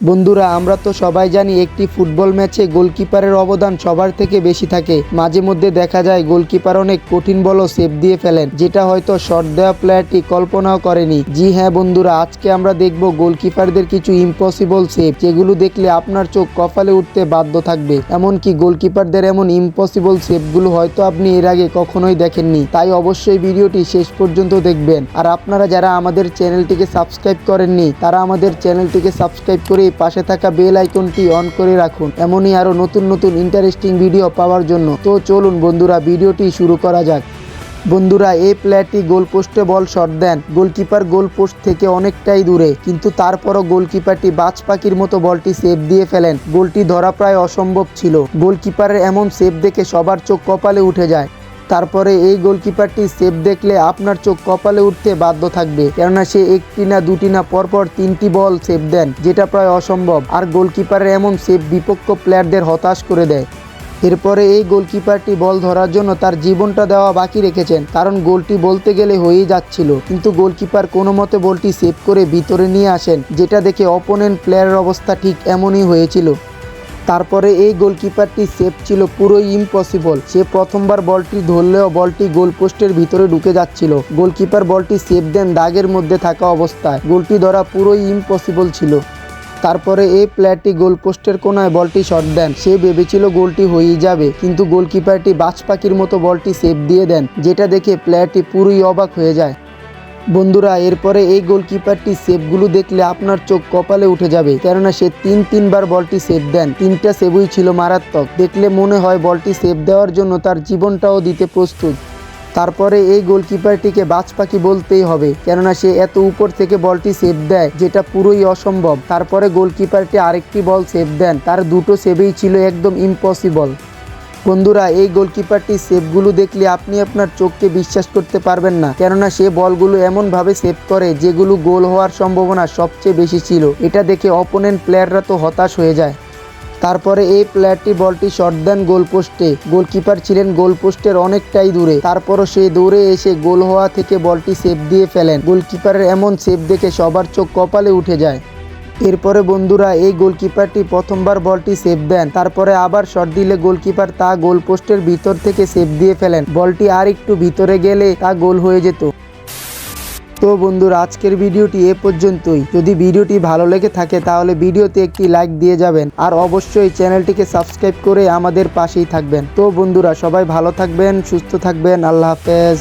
বন্ধুরা, আমরা তো সবাই জানি একটি ফুটবল ম্যাচে গোলকিপারের অবদান সবার থেকে বেশি থাকে। মাঝে মধ্যে দেখা যায় গোলকিপার অনেক কঠিন বলও সেভ দিয়ে ফেলেন, যেটা হয়তো শট দেওয়া প্লেয়ারটি কল্পনাও করেনি। জি হ্যাঁ বন্ধুরা, আজকে আমরা দেখব গোলকিপারদের কিছু ইম্পসিবল সেভ যেগুলো দেখলে আপনার চোখ কপালে উঠতে বাধ্য থাকবে। এমনকি গোলকিপারদের এমন ইম্পসিবল সেভগুলো হয়তো আপনি এর আগে কখনোই দেখেননি। তাই অবশ্যই ভিডিওটি শেষ পর্যন্ত দেখবেন। আর আপনারা যারা আমাদের চ্যানেলটিকে সাবস্ক্রাইব করেননি, তারা আমাদের চ্যানেলটিকে সাবস্ক্রাইব করে পাশে থাকা বেল আইকনটি অন করে রাখুন। এমনই আরও নতুন নতুন ইন্টারেস্টিং ভিডিও পাওয়ার জন্য। তো চলুন বন্ধুরা ভিডিওটি শুরু করা যাক। বন্ধুরা এই প্লেয়ারটি গোল পোস্টে বল শট দেন। গোলকিপার গোল পোস্ট থেকে অনেকটাই দূরে, কিন্তু তারপরও গোলকিপারটি বাজ পাখির মতো বলটি সেভ দিয়ে ফেলেন। গোলটি ধরা প্রায় অসম্ভব ছিল। গোলকিপারের এমন সেভ দেখে সবার চোখ কপালে উঠে যায়। তারপরে এই গোলকিপারটি সেভ দেখলে আপনার চোখ কপালে উঠতে বাধ্য থাকবে। কেননা সে একটি না দুটি না পরপর তিনটি বল সেভ দেন, যেটা প্রায় অসম্ভব। আর গোলকিপারের এমন সেভ বিপক্ষ প্লেয়ারদের হতাশ করে দেয়। এরপরে এই গোলকিপারটি বল ধরার জন্য তার জীবনটা দেওয়া বাকি রেখেছেন, কারণ গোলটি বলতে গেলে হয়েই যাচ্ছিল। কিন্তু গোলকিপার কোনো মতে বলটি সেভ করে ভিতরে নিয়ে আসেন, যেটা দেখে অপোনেন্ট প্লেয়ারের অবস্থা ঠিক এমনই হয়েছিল। তারপরে এই গোলকিপারটি সেভ ছিল পুরোই ইম্পসিবল সে প্রথমবার বলটি ধরলেও বলটি গোলপোস্টের ভিতরে ঢুকে যাচ্ছিল। গোলকিপার বলটি সেভ দেন দাগের মধ্যে থাকা অবস্থায়। গোলটি ধরা পুরোই ইম্পসিবল ছিল। তারপরে এই প্লেয়ারটি গোলপোস্টের কোনায় বলটি শট দেন। সে ভেবেছিল গোলটি হয়েই যাবে, কিন্তু গোলকিপারটি বাজ পাখির মতো বলটি সেভ দিয়ে দেন, যেটা দেখে প্লেয়ারটি পুরোই অবাক হয়ে যায়। বন্ধুরা, এরপরে এই গোলকিপারটি সেভগুলো দেখলে আপনার চোখ কপালে উঠে যাবে। কেননা সে তিন তিনবার বলটি সেভ দেন। তিনটা সেভই ছিল মারাত্মক। দেখলে মনে হয় বলটি সেভ দেওয়ার জন্য তার জীবনটাও দিতে প্রস্তুত। তারপরে এই গোলকিপারটিকে বাজ পাখি বলতেই হবে, কেননা সে এত উপর থেকে বলটি সেভ দেয়, যেটা পুরোই অসম্ভব। তারপরে গোলকিপারটি আরেকটি বল সেভ দেন। তার দুটো সেভেই ছিল একদম ইম্পসিবল বন্ধুরা, এই গোলকিপারটি সেভগুলো দেখলে আপনি আপনার চোখকে বিশ্বাস করতে পারবেন না। কেননা সে বলগুলো এমনভাবে সেভ করে যেগুলো গোল হওয়ার সম্ভাবনা সবচেয়ে বেশি ছিল। এটা দেখে অপোনেন্ট প্লেয়াররা তো হতাশ হয়ে যায়। তারপরে এই প্লেয়ারটি বলটি শট দেন গোল পোস্টে গোলকিপার ছিলেন গোল পোস্টের অনেকটাই দূরে। তারপরও সে দৌড়ে এসে গোল হওয়া থেকে বলটি সেভ দিয়ে ফেলেন। গোলকিপারের এমন সেভ দেখে সবার চোখ কপালে উঠে যায়। এরপরে বন্ধুরা এই গোলকিপারটি প্রথমবার বলটি সেভ দেন। তারপরে আবার শট দিলে গোলকিপার তা গোল পোস্টের ভিতর থেকে সেভ দিয়ে ফেলেন। বলটি আর একটু ভিতরে গেলে তা গোল হয়ে যেত। তো বন্ধুরা, আজকের ভিডিওটি এ পর্যন্তই। যদি ভিডিওটি ভালো লেগে থাকে, তাহলে ভিডিওতে একটি লাইক দিয়ে যাবেন। আর অবশ্যই চ্যানেলটিকে সাবস্ক্রাইব করে আমাদের পাশেই থাকবেন। তো বন্ধুরা, সবাই ভালো থাকবেন, সুস্থ থাকবেন। আল্লাহ হাফেজ।